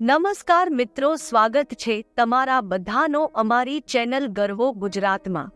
નમસ્કાર મિત્રો, સ્વાગત છે તમારા બધાનો અમારી ચેનલ ગર્વો ગુજરાતમાં.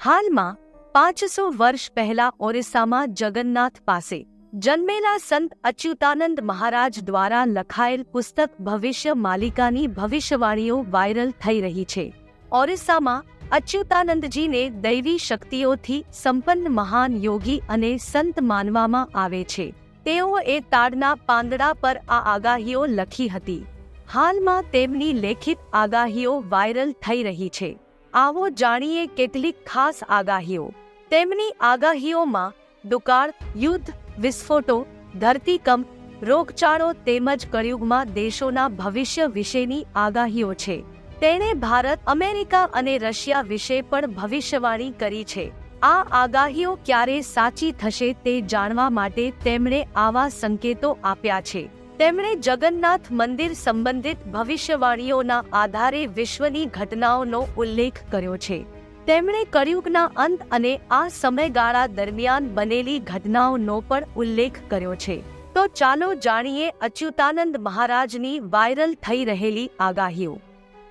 હાલમાં, પાંચસો વર્ષ પહેલા ઓરિસ્સામાં જગન્નાથ પાસે જન્મેલા સંત અચ્યુતાનંદ મહારાજ દ્વારા લખાયેલ પુસ્તક ભવિષ્ય માલિકાની ભવિષ્યવાણીઓ વાયરલ થઈ રહી છે. ઓરિસ્સામાં અચ્યુતાનંદજીને દૈવી શક્તિઓથી સંપન્ન મહાન યોગી અને સંત માનવામાં આવે છે. તેઓએ તાડના પાંદડા પર આ આગાહીઓ લખી હતી. હાલમાં તેમની લેખિત આગાહીઓ વાયરલ થઈ રહી છે. આવો જાણીએ કેટલીક ખાસ આગાહીઓ. તેમની આગાહીઓમાં દુકાળ, યુદ્ધ, વિસ્ફોટો, ધરતીકંપ, રોગચાળો તેમજ કળિયુગમાં દેશોના ભવિષ્ય વિશેની આગાહીઓ છે. તેણે ભારત, અમેરિકા અને રશિયા વિશે પણ ભવિષ્યવાણી કરી છે. આ આગાહીઓ ક્યારે સાચી થશે તે જાણવા માટે તેમણે આવા સંકેતો આપ્યા છે. તેમણે જગન્નાથ મંદિર સંબંધિત ભવિષ્યવાણીઓના આધારે વિશ્વની ઘટનાઓનો ઉલ્લેખ કર્યો છે. તેમણે કળિયુગના અંત અને આ સમયગાળા દરમિયાન બનેલી ઘટનાઓનો પણ ઉલ્લેખ કર્યો છે. તો ચાલો જાણીએ અચ્યુતાનંદ મહારાજની વાયરલ થઈ રહેલી આગાહીઓ.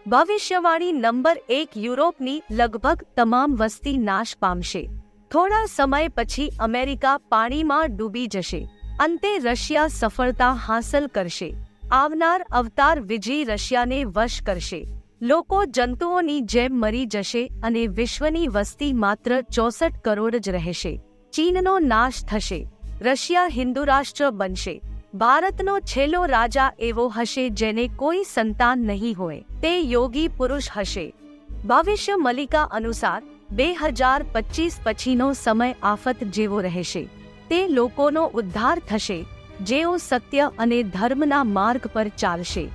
ભવિષ્યવાણી નંબર એક યુરોપની લગભગ તમામ વસ્તી નાશ પામશે. થોડા સમય પછી અમેરિકા પાણીમાં ડૂબી જશે. અંતે રશિયા સફળતા હાંસલ કરશે. આવનાર અવતાર વિજય રશિયાને વશ કરશે. લોકો જંતુઓની જેમ મરી જશે અને વિશ્વની વસ્તી માત્ર ચોસઠ કરોડ જ રહેશે. ચીનનો નાશ થશે. રશિયા હિન્દુ રાષ્ટ્ર બનશે. ભારતનો છેલ્લો રાજા એવો હશે જેને કોઈ સંતાન નહીં હોય, તે યોગી પુરુષ હશે. ભવિષ્ય મલિકા અનુસાર, બે હજાર પચીસ પછીનો સમય આફત જેવો રહેશે. તે લોકોનો ઉદ્ધાર થશે, જેઓ સત્ય અને ધર્મના માર્ગ પર ચાલશે.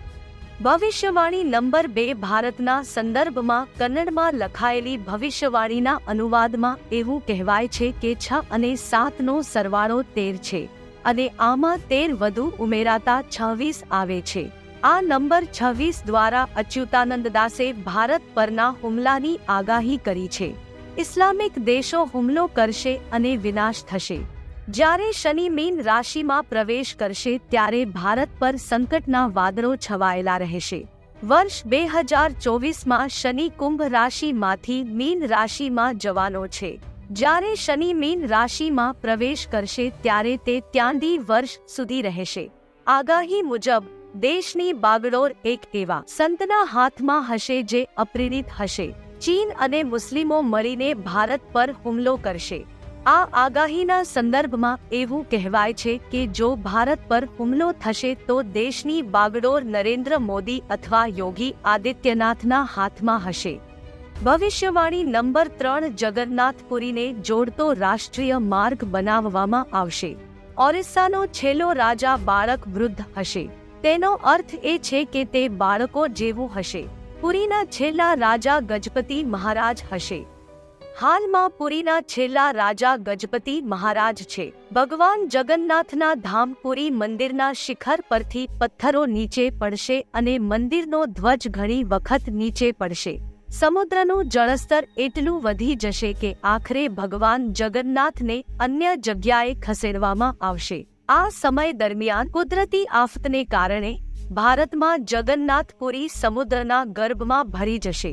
ભવિષ્યવાણી નંબર બે ભારતના સંદર્ભમાં કન્નડમાં લખાયેલી ભવિષ્યવાણીના અનુવાદમાં એવું કહેવાય છે કે છ અને સાતનો સરવાળો તેર છે. અને આમાં તેર વધુ ઉમેરાતા છવ્વીસ આવે છે. આ નંબર છવ્વીસ દ્વારા અચ્યુતાનંદ દાસે ભારત પરના હુમલાની આગાહી કરી છે. ઇસ્લામિક દેશો હુમલો કરશે અને વિનાશ થશે. જ્યારે શનિ મીન રાશિમાં પ્રવેશ કરશે ત્યારે ભારત પર સંકટના વાદળો છવાયેલા રહેશે. વર્ષ બે હજાર ચોવીસમાં શનિ કુંભ રાશિમાંથી મીન રાશિમાં જવાનો છે. જ્યારે શનિ મીન રાશિમાં પ્રવેશ કરશે, ત્યારે તે ત્યાંથી વર્ષ સુધી રહેશે. આગાહી મુજબ, દેશની બાગડોર એક એવા સંતના હાથમાં હશે જે અપ્રેરિત હશે. ચીન અને મુસ્લિમો મળીને ભારત પર હુમલો કરશે. આ આગાહીના સંદર્ભમાં એવું કહેવાય છે કે જો ભારત પર હુમલો થશે, તો દેશની બાગડોર નરેન્દ્ર મોદી અથવા યોગી આદિત્યનાથના હાથમાં હશે. ભવિષ્યવાણી નંબર ત્રણ જગન્નાથપુરીને જોડતો રાષ્ટ્રીય માર્ગ બનાવવામાં આવશે. ઓરિસ્સાનો છેલ્લો રાજા બાળક વૃદ્ધ હશે. તેનો અર્થ એ છે કે તે બાળકો જેવું હશે. પુરીના છેલ્લા રાજા ગજપતિ મહારાજ હશે. હાલમાં પુરીના છેલ્લા રાજા ગજપતિ મહારાજ છે. ભગવાન જગન્નાથના ધામ પુરી મંદિરના શિખર પરથી પથ્થરો નીચે પડશે અને મંદિરનો ધ્વજ ઘણી વખત નીચે પડશે. સમુદ્રનું જળસ્તર એટલું વધી જશે કે આખરે ભગવાન જગન્નાથને અન્ય જગ્યાએ ખસેડવામાં આવશે. આ સમય દરમિયાન કુદરતી આફતને કારણે ભારતમાં જગન્નાથપુરી સમુદ્રના ગર્ભમાં ભરી જશે.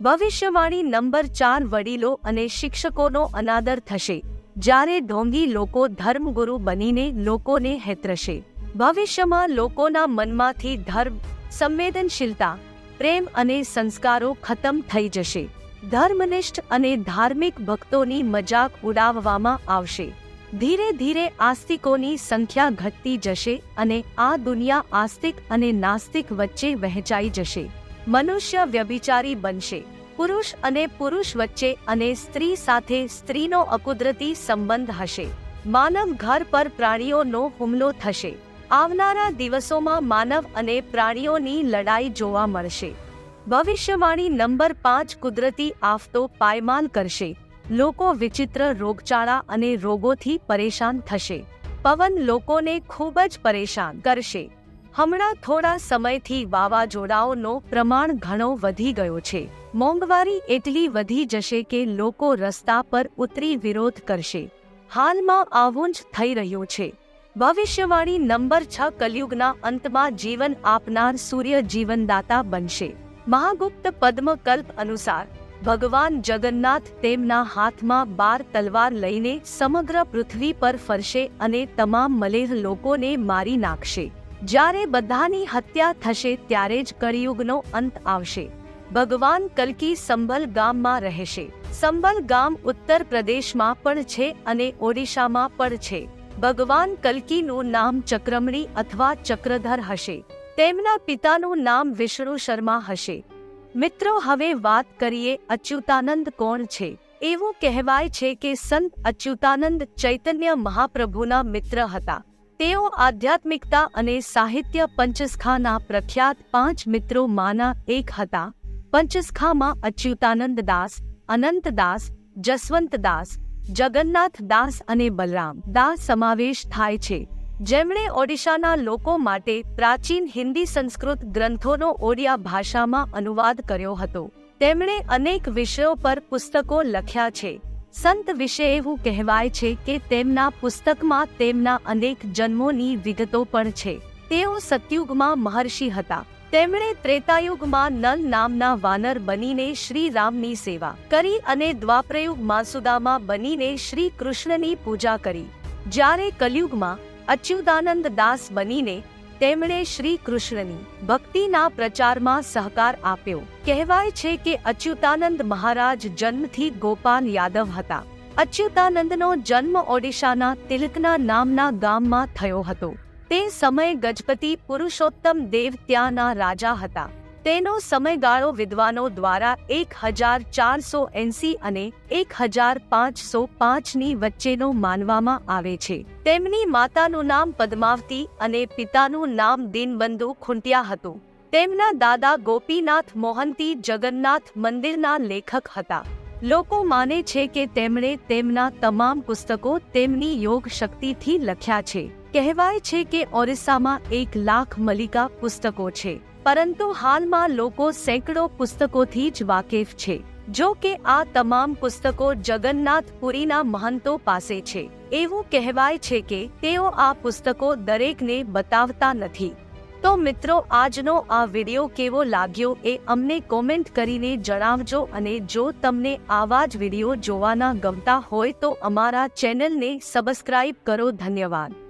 ભવિષ્યવાણી નંબર ચાર વડીલો અને શિક્ષકોનો અનાદર થશે, જ્યારે ઢોંગી લોકો ધર્મગુરુ બનીને લોકોને હેતરશે. ભવિષ્યમાં લોકોના મનમાંથી ધર્મ, સંવેદનશીલતા પ્રેમ અને સંસ્કારો ખતમ થઈ જશે. ધર્મનિષ્ઠ અને ધાર્મિક ભક્તોની મજાક ઉડાવવામાં આવશે. ધીરે ધીરે આસ્તિકોની સંખ્યા ઘટતી જશે અને આ દુનિયા આસ્તિક અને નાસ્તિક વચ્ચે વહેંચાઈ જશે. મનુષ્ય વ્યભિચારી બનશે. પુરુષ અને પુરુષ વચ્ચે અને સ્ત્રી સાથે સ્ત્રીનો અકુદરતી સંબંધ હશે. માનવ ઘર પર પ્રાણીઓનો હુમલો થશે. આવનારા દિવસોમાં માનવ અને પ્રાણીઓની લડાઈ જોવા મળશે. ભવિષ્યવાણી નંબર પાંચ કુદરતી આફતો પાયમાલ કરશે. લોકો વિચિત્ર રોગચાળા અને રોગોથી પરેશાન થશે. પવન લોકોને ખૂબ જ પરેશાન કરશે. હમણાં થોડા સમયથી વાવાઝોડાઓનો પ્રમાણ ઘણો વધી ગયો છે. મોંઘવારી એટલી વધી જશે કે લોકો રસ્તા પર ઉતરી વિરોધ કરશે. હાલમાં આવું જ થઈ રહ્યું છે. ભવિષ્યવાણી નંબર છ કલયુગના અંતમાં જીવન આપનાર સૂર્ય જીવનદાતા બનશે. મહાગુપ્ત પદ્મકલ્પ અનુસાર, ભગવાન જગન્નાથ તેમના હાથમાં બાર તલવાર લઈને સમગ્ર પૃથ્વી પર ફરશે અને તમામ મલેહ લોકોને મારી નાખશે. જ્યારે બધાની હત્યા થશે ત્યારે જ કળિયુગનો અંત આવશે. ભગવાન કલ્કી સંભલ ગામમાં રહેશે. સંભલ ગામ ઉત્તર પ્રદેશમાં પણ છે અને ઓડિશામાં પણ છે. ભગવાન કલ્કીનું નામ ચક્રમણી અથવા ચક્રધર હશે. તેમના પિતાનું નામ વિષ્ણુ શર્મા હશે. મિત્રો, હવે વાત કરીએ અચ્યુતાનંદ કોણ છે? એવું કહેવાય છે કે સંત અચ્યુતાનંદ ચૈતન્ય મહાપ્રભુના મિત્ર હતા. તેઓ આધ્યાત્મિકતા અને સાહિત્ય પંચસ્ખાના પ્રખ્યાત પાંચ મિત્રોમાંના એક હતા. પંચસ્ખામાં અચ્યુતાનંદ દાસ, અનંત દાસ જગન્નાથ દાસ અને બલરામ દાસ સમાવેશ થાય છે. જેમણે ઓડિશાના લોકો માટે પ્રાચીન હિન્દી સંસ્કૃત ગ્રંથોનો ઓડિયા ભાષામાં અનુવાદ કર્યો હતો. તેમણે અનેક વિષયો પર પુસ્તકો લખ્યા છે. સંત વિશે એવું કહેવાય છે કે તેમના પુસ્તકમાં તેમના અનેક જન્મોની વિગતો પણ છે. તેઓ સતયુગમાં મહર્ષિ હતા. તેમણે ત્રેતાયુગમાં નલ નામના વાનર બનીને શ્રી રામની સેવા કરી અને દ્વાપરયુગ માસુદામાં બનીને શ્રી કૃષ્ણની પૂજા કરી. જ્યારે કલયુગમાં અચ્યુતાનંદ દાસ બનીને તેમણે શ્રી કૃષ્ણની ભક્તિના પ્રચારમાં સહકાર આપ્યો. કહેવાય છે કે અચ્યુતાનંદ મહારાજ જન્મથી ગોપાલ યાદવ હતા. અચ્યુતાનંદનો જન્મ ઓડિશાના તિલકના નામના ગામમાં થયો હતો. તે સમયે ગજપતિ પુરુષોત્તમ દેવ ત્યાંના રાજા હતા. તેનો સમયગાળો વિદ્વાનો દ્વારા એક હજાર ચારસો એંસી અને એક હજાર પાંચસો પાંચની વચ્ચેનો માનવામાં આવે છે. તેમની માતાનું નામ પદ્માવતી અને પિતાનું નામ દીનબંધુ ખુંટિયા હતું. તેમના દાદા ગોપીનાથ મોહંતી જગન્નાથ મંદિરના લેખક હતા. લોકો માને છે કે તેમણે તેમના તમામ પુસ્તકો તેમની યોગ શક્તિથી લખ્યા છે. કહેવાય છે કે ઓરિસ્સામાં એક લાખ મલિકા પુસ્તકો છે. પરંતુ હાલમાં લોકો સેંકડો પુસ્તકોથી જ વાકેફ છે. જો કે આ તમામ પુસ્તકો જગન્નાથપુરીના મહંતો પાસે છે. એવું કહેવાય છે કે તેઓ આ પુસ્તકો દરેકને બતાવતા નથી. તો મિત્રો, આજનો આ વિડિયો કેવો લાગ્યો એ અમને કોમેન્ટ કરીને જણાવજો અને જો તમને આવા જ વિડિયો જોવાના ગમતા હોય તો અમારા ચેનલને સબસ્ક્રાઇબ કરો. ધન્યવાદ.